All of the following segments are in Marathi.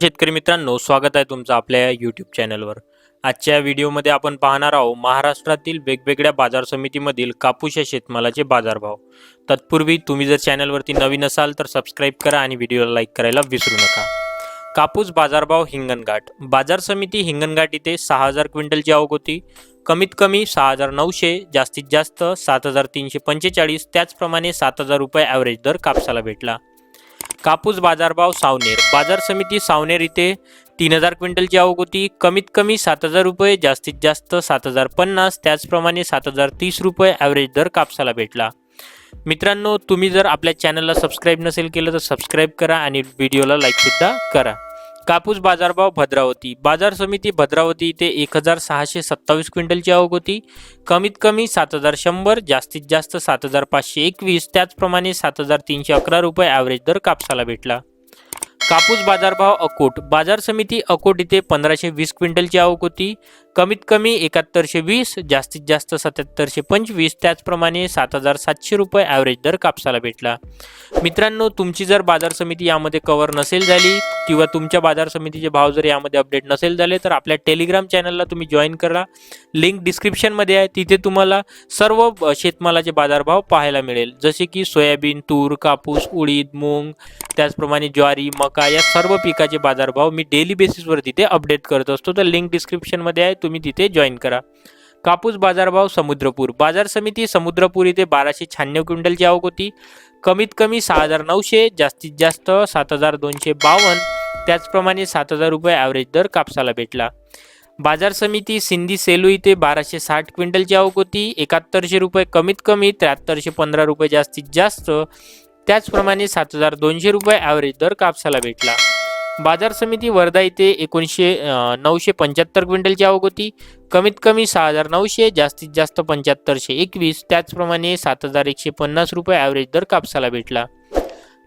शेतकरी मित्रांनो स्वागत आहे तुमचं आपल्या या यूट्यूब चॅनलवर आजच्या व्हिडिओमध्ये आपण पाहणार आहोत महाराष्ट्रातील वेगवेगळ्या बाजार समितीमधील कापूस या शेतमालाचे बाजारभाव. तत्पूर्वी तुम्ही जर चॅनलवरती नवीन असाल तर सबस्क्राईब करा आणि व्हिडिओला लाईक करायला विसरू नका. कापूस बाजारभाव हिंगणघाट. बाजार समिती हिंगणघाट इथे सहा हजार क्विंटलची आवक होती. कमीत कमी सहा हजार नऊशे जास्तीत जास्त सात हजार तीनशे पंचेचाळीस त्याचप्रमाणे सात हजार रुपये ॲव्हरेज दर कापसाला भेटला. कापूस बाजारभाव सावनेर. बाजार समिती सावनेर इथे तीन हजार क्विंटलची आवक होती. कमीत कमी सात हजार रुपये जास्तीत जास्त सात हजार पन्नास त्याचप्रमाणे सात हजार तीस रुपये ॲव्हरेज दर कापसाला भेटला. मित्रांनो तुम्ही जर आपल्या चॅनलला सबस्क्राईब नसेल केलं तर सबस्क्राईब करा आणि व्हिडिओला लाईकसुद्धा करा. कापूस बाजारभाव भद्रावती. बाजार समिती भद्रावती इथे एक हजार सहाशे सत्तावीस क्विंटलची आवक होती. कमीत कमी सात हजार शंभर जास्तीत जास्त सात हजार पाचशे एकवीस त्याचप्रमाणे सात हजार तीनशे अकरा रुपये ॲव्हरेज दर कापसाला भेटला. कापूस बाजारभाव अकोट. बाजार समिती अकोट इथे पंधराशे वीस क्विंटलची आवक होती. कमीत कमी एकाहत्तरशे वीस जास्तीत जास्त सत्याहत्तरशे पंचवीस त्याचप्रमाणे सात हजार सातशे रुपये ॲव्हरेज दर कापसाला भेटला. मित्रांनो तुमची जर बाजार समिती यामध्ये कवर नसेल झाली किंवा तुमच्या बाजार समितीचे भाव जर यामध्ये अपडेट नसेल झाले तर आपल्या टेलिग्राम चॅनलला तुम्ही जॉईन करा. लिंक डिस्क्रिप्शनमध्ये आहे. तिथे तुम्हाला सर्व शेतमालाचे बाजारभाव पाहायला मिळेल. जसे की सोयाबीन तूर कापूस उडीद मूग त्याचप्रमाणे ज्वारी मका या सर्व पिकाचे बाजारभाव मी डेली बेसिसवर तिथे अपडेट करत असतो. तर लिंक डिस्क्रिप्शनमध्ये आहे. तुम्ही तिथे जॉईन करा. कापूस बाजारभाव समुद्रपूर. बाजार समिती समुद्रपूर इथे बाराशे शहाण्णव क्विंटलची आवक होती. कमीत कमी सहा हजार नऊशे जास्तीत जास्त सात हजार दोनशे बावन्न. त्याचप्रमाणे सात हजार रुपये ॲव्हरेज दर कापसाला भेटला. बाजार समिती सिंधी सेलू इथे बाराशे साठ क्विंटलची आवक होती. एकाहत्तरशे रुपये कमीत कमी त्र्याहत्तरशे पंधरा रुपये जास्तीत जास्त. त्याचप्रमाणे सात हजार दोनशे रुपये ॲव्हरेज दर कापसाला भेटला. बाजार समिती वर्धा इथे एकोणीसशे नऊशे पंच्याहत्तर क्विंटलची आवक होती. कमीत कमी सहा हजार नऊशे जास्तीत जास्त पंच्याहत्तरशे एकवीस. त्याचप्रमाणे सात हजार एकशे पन्नास रुपये ॲव्हरेज दर कापसाला भेटला.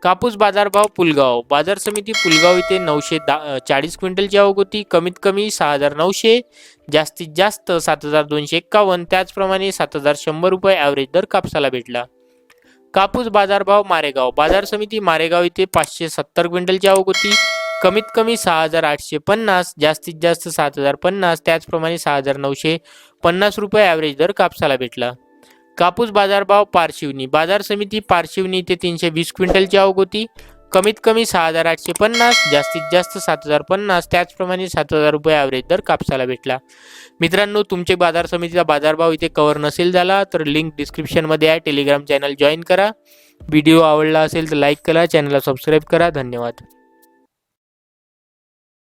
कापूस बाजारभाव पुलगाव. बाजार समिती पुलगाव इथे नऊशे दा चाळीस क्विंटलची आवक होती. कमीत कमी सहा हजार नऊशे जास्तीत जास्त सात हजार दोनशे एक्कावन्न. त्याचप्रमाणे सात हजार शंभर रुपये ॲव्हरेज दर कापसाला भेटला. कापूस बाजारभाव मारेगाव. बाजार समिती मारेगाव इथे पाचशे सत्तर क्विंटलची आवक होती. कमीत कमी सहा हजार आठशे पन्नास जास्तीत जास्त सात हजार पन्नास त्याचप्रमाणे सहा हजार नऊशे पन्नास रुपये ॲव्हरेज दर कापसाला भेटला. कापूस बाजारभाव पारशिवनी. बाजार समिती पारशिवनी इथे तीनशे वीस क्विंटलची आवक होती. कमीत कमी सहा हजार आठशे पन्नास जास्तीत जास्त सात हजार पन्नास त्याचप्रमाणे सात हजार रुपये ॲव्हरेज दर कापसाला भेटला. मित्रांनो तुमचे बाजार समितीचा बाजारभाव इथे कव्हर नसेल झाला तर लिंक डिस्क्रिप्शनमध्ये आहे. टेलिग्राम चॅनल जॉईन करा. व्हिडिओ आवडला असेल तर लाईक करा चॅनलला सबस्क्राईब करा. धन्यवाद.